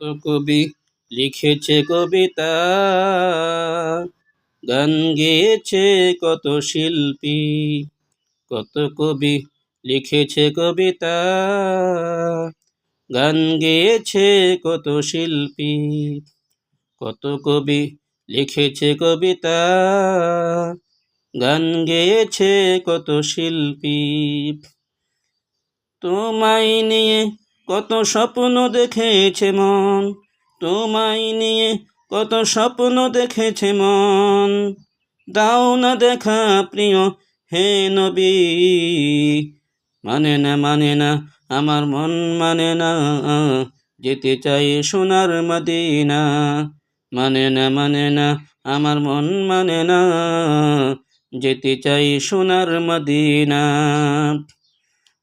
কবি লিখেছে কবিতা। গান গেয়েছে কত শিল্পী, কত কবি লিখেছে কবিতা। গান গেয়েছে কত শিল্পী, কত কবি লিখেছে কবিতা। গান গেয়েছে কত শিল্পী, তোমায় নিয়ে কত স্বপ্ন দেখেছে মন, তোমায় নিয়ে কত স্বপ্ন দেখেছে মন। দাও না দেখা প্রিয়, হে নবী। মানে না মানে না, আমার মন মানে না। যেতে চাই সোনার মদিনা। মানে না মানে না, আমার মন মানে না। যেতে চাই সোনার মদিনা।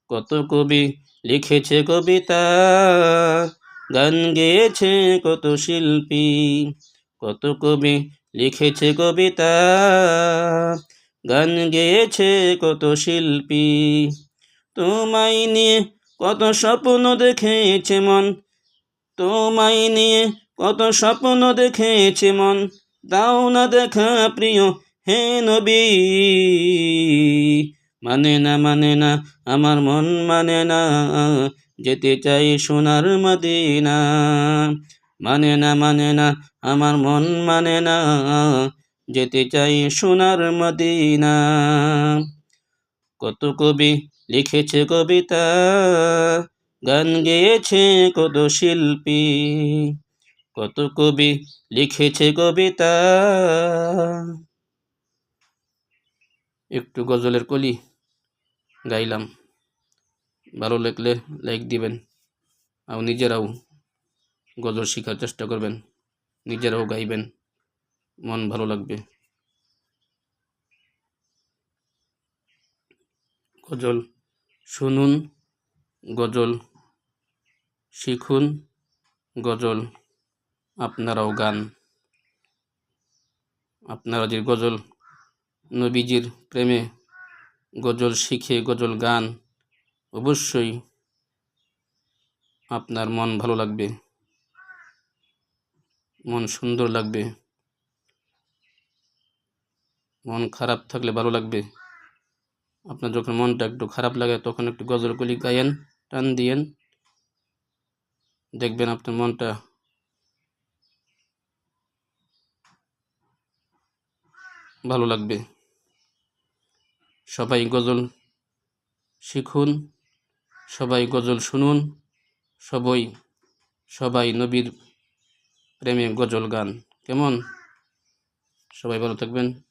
কত কবি লিখেছে কবিতা, গান গেয়েছে কত শিল্পী, কত কবি লিখেছে কবিতা, গান গেয়েছে কত শিল্পী। তোমায় নিয়ে কত স্বপ্ন দেখেছে মন, তোমায় নিয়ে কত স্বপ্ন দেখেছে মন, দাও না দেখা প্রিয় হে নবী। মানে না মানে না, আমার মন মানে না, যেতে চাই সোনার মদিনা। মানে না মানে না, আমার মন মানে না, যেতে চাই সোনার মদিনা। কত কবি লিখেছে কবিতা, গান গেয়েছে কত শিল্পী। কত কবি লিখেছে কবিতা। একটু গজলের কলি। গাইলাম। ভালো লাগলে লাইক দিবেন আর নিজেরাও গজল শেখার চেষ্টা করবেন, নিজেরাও গাইবেন, মন ভালো লাগবে। গজল শুনুন, গজল শিখুন, গজল আপনারাও গান। আপনারা যে গজল নবীজির প্রেমে গজল শিখে, গজল গান, অবশ্যই আপনার মন ভালো লাগবে। মন সুন্দর লাগবে। মন খারাপ থাকলে ভালো লাগবে। আপনার যখন মনটা একটু খারাপ লাগে, তখন একটু গজলগুলি গায়েন, টান দিয়েন। দেখবেন আপনার মনটা ভালো লাগবে। সবাই গজল শিখুন, সবাই গজল শুনুন, সবই, সবাই নবীর প্রেমে গজল গান। কেমন? সবাই ভালো থাকবেন।